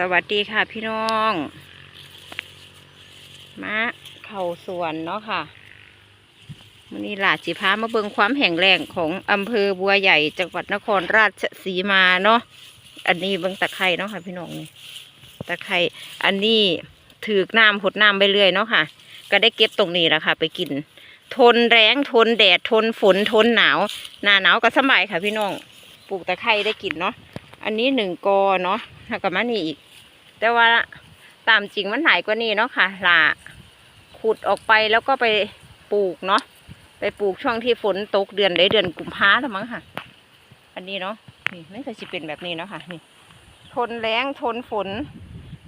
สวัสดีค่ะพี่น้องมาเข่าสวนเนาะค่ะวันนี้หลาจิพามาเบิงความแห่งแรงของอำเภอบัวใหญ่จังหวัดนครราชสีมาเนาะอันนี้เบิงตะไคร่เนาะค่ะพี่น้องนี่ตะไคร่อันนี้ถือกน้ำหดน้ำไปเรื่อยเนาะค่ะ ก็ได้เก็บตรงนี้แหละค่ะ ไปกิน ทนแรงทนแดดทนฝนทนหนาว หน้าหนาวก็สบายค่ะพี่น้องปลูกตะไคร่ได้กินเนาะ อันนี้หนึ่งกอเนาะแล้วก็มานี่อีก แต่ว่าตามจริงมันหลายกว่านี้เนาะค่ะหล่ะขุดออกไปแล้วก็ไปปลูกเนาะไปปลูกช่วงที่ฝนตกเดือนได้เดือนกุมภาแล้วมั้งค่ะ อันนี้เนาะนี่ไม่เคยสิเป็นแบบนี้เนาะค่ะนี่ ทนแรงทนฝน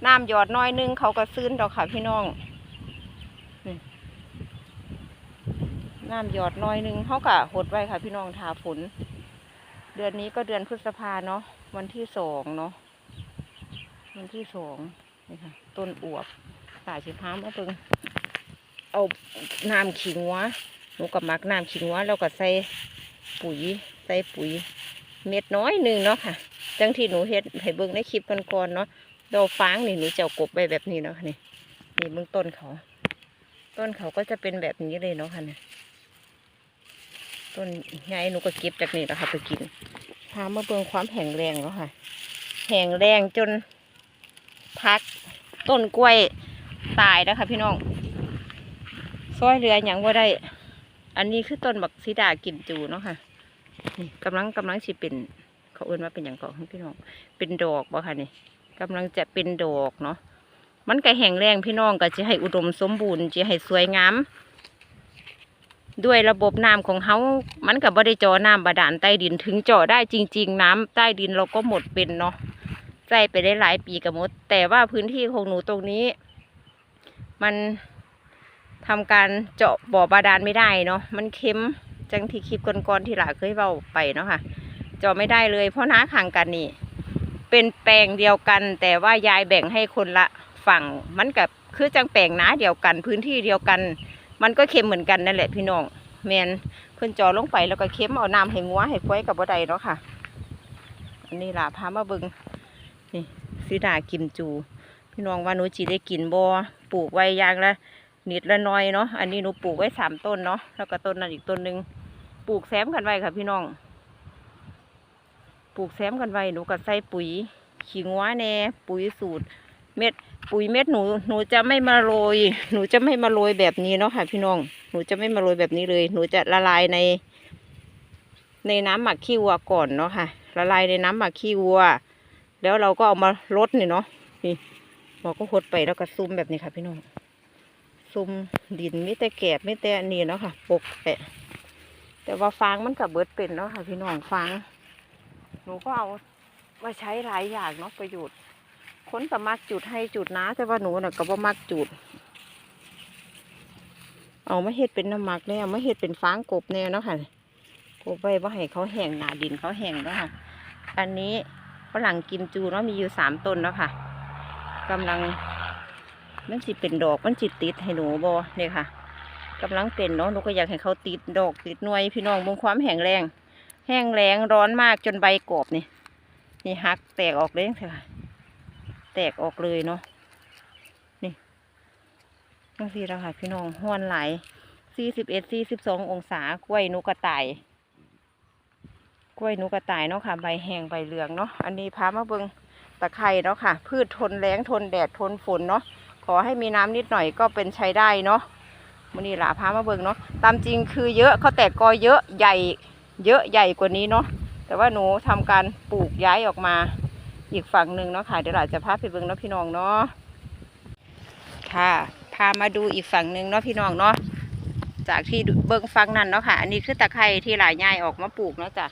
น้ำหยอดน้อยนึงเขาก็ซื้นดอกค่ะพี่น้องนี่น้ำหยอดน้อยนึงเขาก็หดไว้ค่ะพี่น้องทาฝน เดือนนี้ก็เดือนพฤษภาเนาะ วันที่สองเนาะวันที่สองนี่ค่ะ ต้นอวบสายสิพามเอาเพิ่งเอาน้ำขิงวะหนูกับมักน้ำขิงวะแล้วก็ใส่ปุ๋ยใส่ปุ๋ย เม็ดน้อยหนึ่งเนาะค่ะจังที่หนูเฮ็ดให้เบิ่งในคลิปก่อนๆเนาะดอกฟางนี่หนูจะเอากบไปแบบนี้เนาะนี่นี่เบิ่งต้นเขา ต้นเขาก็จะเป็นแบบนี้เลยเนาะค่ะเนี่ยต้นใหญ่หนูก็เก็บจากนี่แหละค่ะไปกิน พามาเบิ่งความแข็งแรงเนาะค่ะแข็งแรงจนพักต้นกล้วยตายแล้วค่ะพี่น้องซอยเรืออย่างว่าได้ อันนี้คือต้นบักซีดากิมจูเนาะค่ะนี่กำลังกำลังสิเป็นเขาเอื้นว่าเป็นอย่างก่อนพี่น้อง เป็นดอกบ่ค่ะนี่กำลังจะเป็นดอกเนาะมันก็แห้งแรงพี่น้องก็จะให้อุดมสมบูรณ์จะให้สวยงาม ด้วยระบบน้ำของเขามันกับบ่ได้เจอน้ำบาดาลใต้ดินถึงเจาะได้จริง ๆ น้ำใต้ดินเราก็หมดเป็นเนาะใส่ไปได้หลายปีกับมด แต่ว่าพื้นที่ของหนูตรงนี้ มันทำการเจาะบ่อบาดาลไม่ได้เนาะมันเค็มจังที่คลิปก่อนๆที่หลาเคยเบาไปเนาะค่ะ เจาะไม่ได้เลย เพราะน้าขังกันนี่ เป็นแปลงเดียวกัน แต่ว่ายายแบ่งให้คนละฝั่งมันกับคือจังแปลงน้าเดียวกัน พื้นที่เดียวกัน มันก็เค็มเหมือนกันนั่นแหละพี่น้องแมนเพิ่นจาะลงไปแล้วก็เค็มเอาน้ำให้งัวให้ควายกับบ่ได้เนาะค่ะ อันนี้ล่ะพามาบิงนี่สีดากิมจู พี่น้องว่าหนูจีได้กินบ่ปลูกไว้อยางละนิดละน้อยเนาะอันนี้หนูปลูกไว้สามต้นเนาะแล้วก็ต้นนั้นอีกต้นหนึ่งปลูกแซมกันไว้ค่ะ พี่น้อง ปลูกแซมกันไว้หนูก็ใส่ปุ๋ย ขี้งัวแน่ปุ๋ยสูตร เม็ด ปุ๋ยเม็ดหนูหนูจะไม่มาโรย หนูจะไม่มาโรยแบบนี้เนาะค่ะ พี่น้องหนูจะไม่มาโรยแบบนี้เลย หนูจะละลายใน ในน้ำหมักขี้วัวก่อนเนาะค่ะ ละลายในน้ำหมักขี้วัว แล้วเราก็เอามาลดนี่เนาะนี่เราก็หดไปแล้วก็ซุ่มแบบนี้ค่ะ พี่น้องซุ่มดินไม่แต่แกบไม่แต่อันนี่เนาะค่ะปกแปะแต่ว่าฟางมันกับเบิดเป็นเนาะค่ะ พี่น้องฟางหนูก็เอามาใช้หลายอย่างเนาะประโยชน์ คนก็มักจุดให้จุดนะแต่ว่าหนูน่ะก็บ่มักจุด เอามาเฮ็ดเป็นน้ำมักเนี่ยมาเฮ็ดเป็นฟางกบเนี่ยเนาะค่ะกบไว้ว่าให้เขาแห้งหนาดินเขาแห้งเนาะค่ะ อันนี้ฝรั่งกิมจูเนาะมีอยู่สามต้นแล้วค่ะกำลังมันสิเป็นดอกมันสิติดให้หนูบอเนี่ยค่ะกำลังเป็นเนาะหนูก็อยากให้เขาติดดอกติดหน่วยพี่น้องบงความแห้งแรง แห้งแรงร้อนมากจนใบกรอบนี่นี่หักแตกออกเลยค่ะ แตกออกเลยเนาะนี่ทั้งสี่แล้วค่ะ พี่น้องห้วนไหลสี่สิบเอ็ดสี่สิบสององศากล้วยนกกระต่ายกล้วยหนูกระต่ายเนาะค่ะ ใบแห้งใบเหลืองเนาะอันนี้พามาเบิงตะไคร้เนาะค่ะ พืชทนแรงทนแดดทนฝนเนาะขอให้มีน้ำนิดหน่อยก็เป็นใช้ได้เนาะมันนี่ล่ะพามาเบิงเนาะตามจริงคือเยอะเขาแตกกอเยอะใหญ่ เยอะใหญ่กว่านี้เนาะแต่ว่าหนูทำการปลูกย้ายออกมา อีกฝั่งหนึ่งเนาะค่ะเดี๋ยวเราจะพาไปเบิงเนาะพี่น้องเนาะค่ะพามาดูอีกฝั่งหนึ่งเนาะพี่น้องเนาะจากที่เบิงฝั่งนั้นเนาะค่ะ อันนี้คือตะไคร้ที่หลายยายออกมาปลูกเนาะจ้ะ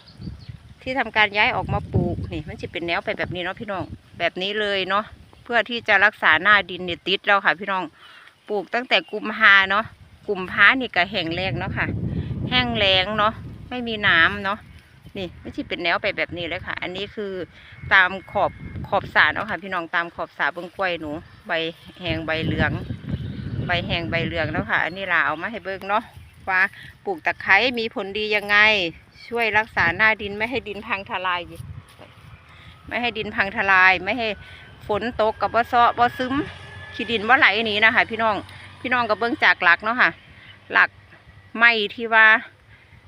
ที่ทำการย้ายออกมาปลูกนี่มันจะเป็นแนวไปแบบนี้เนาะพี่น้องแบบนี้เลยเนาะเพื่อที่จะรักษาหน้าดินเนี่ยติดแล้วค่ะ พี่น้องปลูกตั้งแต่กุมภาเนาะกุมภานี่ก็แห้งแรงเนาะค่ะ แห้งแรงเนาะไม่มีน้ำเนาะ นี่ไม่ใช่เป็นแนวไปแบบนี้เลยค่ะ อันนี้คือตามขอบขอบสาเนาะค่ะ พี่น้องตามขอบสาเบิ้งกล้วยหนู ใบแหงใบเหลือง ใบแหงใบเหลืองแล้วค่ะ อันนี้ลาเอามาให้เบิ้งเนาะว่าปลูกตะไคร้มีผลดียังไง ช่วยรักษาหน้าดินไม่ให้ดินพังทลาย ไม่ให้ดินพังทลาย ไม่ให้ฝนตกกับบ่ซอบ่ซึมขี้ดินบ่ไหลนี้นะคะพี่น้องพี่น้องก็เบิ่งจากหลักเนาะค่ะ หลักไม้ที่ว่า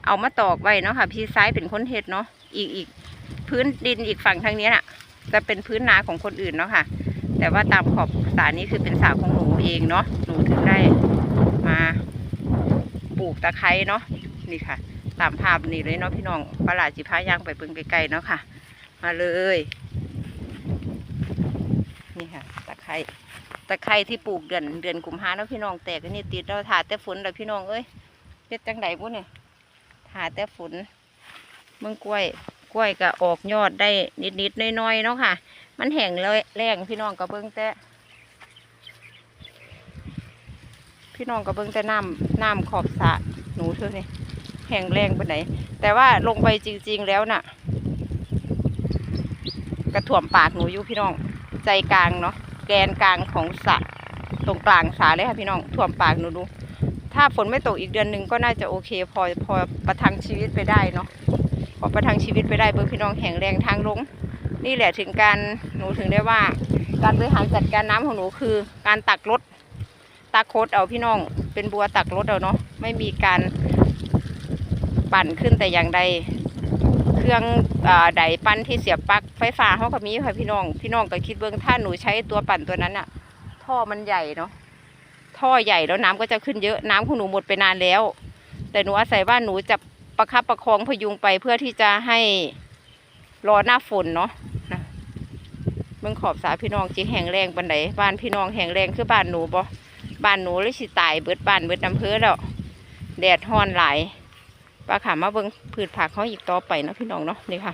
เอามาตอกไว้เนาะค่ะ พี่ซ้ายเป็นคนเฮ็ดเนาะอีกอีกพื้นดินอีกฝั่งทางนี้ยน่ะ จะเป็นพื้นนาของคนอื่นเนาะค่ะ แต่ว่าตามขอบสานี้คือเป็นสาของหนูเองเนาะหนูถึงได้มาปลูกตะไคร้เนาะนี่ค่ะ ตามภาพนี่เลยเนาะพี่น้องปลาดจิพายางไปเบิ่งไกลๆเนาะค่ะ มาเลย นี่ค่ะ ตะไคร้ตะไคร้ที่ปลูกเดือนเดือนกุมภาเนาะพี่น้องแตกอันนี้ติดแล้วถาแต่ฝนแล้วพี่น้องเอ้ยเป็ดจังไดบุ้เนี่ย ถาแต่ฝนเบิ่งกล้วยกล้วยก็ออกยอดได้นิดๆน้อยๆเนาะค่ะ มันแห้งเลยแรงพี่น้องก็เบิ่งแต่พี่น้องก็เบิ่งแต่น้ำน้ำขอบสะหนูเท่านี้แห้งแรงไปไหน แต่ว่าลงไปจริง ๆแล้วน่ะ กระถ่วมปากหนูอยู่พี่น้องใจกลางเนาะแกนกลางของสะตรงกลางสระเลยค่ะพี่น้องถ่วมปากหนูดู ถ้าฝนไม่ตกอีกเดือนหนึ่งก็น่าจะโอเค พอพอประทังชีวิตไปได้เนาะพอประทังชีวิตไปได้เบิ่งพี่น้องแข็งแรงทางลง นี่แหละถึงการหนูถึงได้ว่า การบริหารจัดการน้ำของหนูคือ การตักรถตักโคดเอาพี่น้อง เป็นบัวตักรถเอาเนาะไม่มีการปั่นขึ้นแต่อย่างใด เครื่องอาไดปั้นที่เสียบปลั๊กไฟฟ้าเขาก็มีค่ะพี่น้อง พี่น้องก็คิดเบื้องถ้าหนูใช้ตัวปั่นตัวนั้นอะท่อมันใหญ่เนาะ ท่อใหญ่แล้วน้ำก็จะขึ้นเยอะน้ำของหนูหมดไปนานแล้ว แต่หนูอาศัยว่าหนูจะประคับประคองพยุงไปเพื่อที่จะให้รอหน้าฝนเนาะนะเมืองขอบสาพี่น้องจีแห่งแรงปันไดบ้านพี่น้องแห่งแรงคือบ้านหนูบ่บ้านหนูเลยสิตายเบิดบ้านเบิดอำเภอแล้วแดดฮ้อนหลายปลาขามาเบิ่งพืชผักเขาอีกต่อไปเนาะพี่น้องเนาะนี่ค่ะ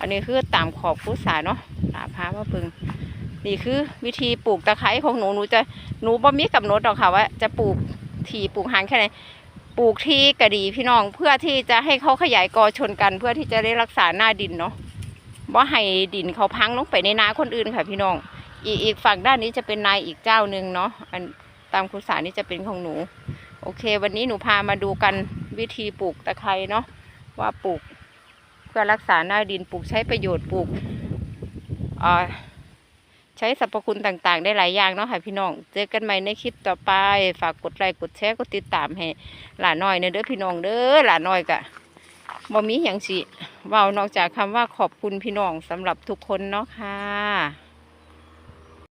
อันนี้คือตามขอบฟุตสาเนาะตาพามาเบิ่ง นี่คือวิธีปลูกตะไคร้ของหนูหนูจะหนูบ่มีกำหนดหรอกค่ะว่าจะปลูกทีปลูกหางแค่ไหนปลูกที่กระดีพี่น้องเพื่อที่จะให้เขาขยายกอชนกัน เพื่อที่จะได้รักษาหน้าดินเนาะบ่ให้ดินเขาพังลงไปในนาคนอื่นค่ะพี่น้อง อีกอีกฝั่งด้านนี้จะเป็นนายอีกเจ้าหนึ่งเนาะอันตามคุณสานี่จะเป็นของหนู โอเค วันนี้หนูพามาดูกันวิธีปลูกตะไคร้เนาะว่าปลูกเพื่อรักษาหน้าดินปลูกใช้ประโยชน์ปลูกอ่อ ใช้สรรพคุณต่างๆ ได้หลายอย่างเนาะค่ะพี่น้อง เจอกันใหม่ในคลิปต่อไป ฝากกดไลค์กดแชร์กดติดตามให้หลานน้อยเนอเด้อพี่น้องเด้อหลานน้อยกะบ่มีอย่างสิเว้านอกจากคำว่าขอบคุณพี่น้องสำหรับทุกคนเนาะค่ะ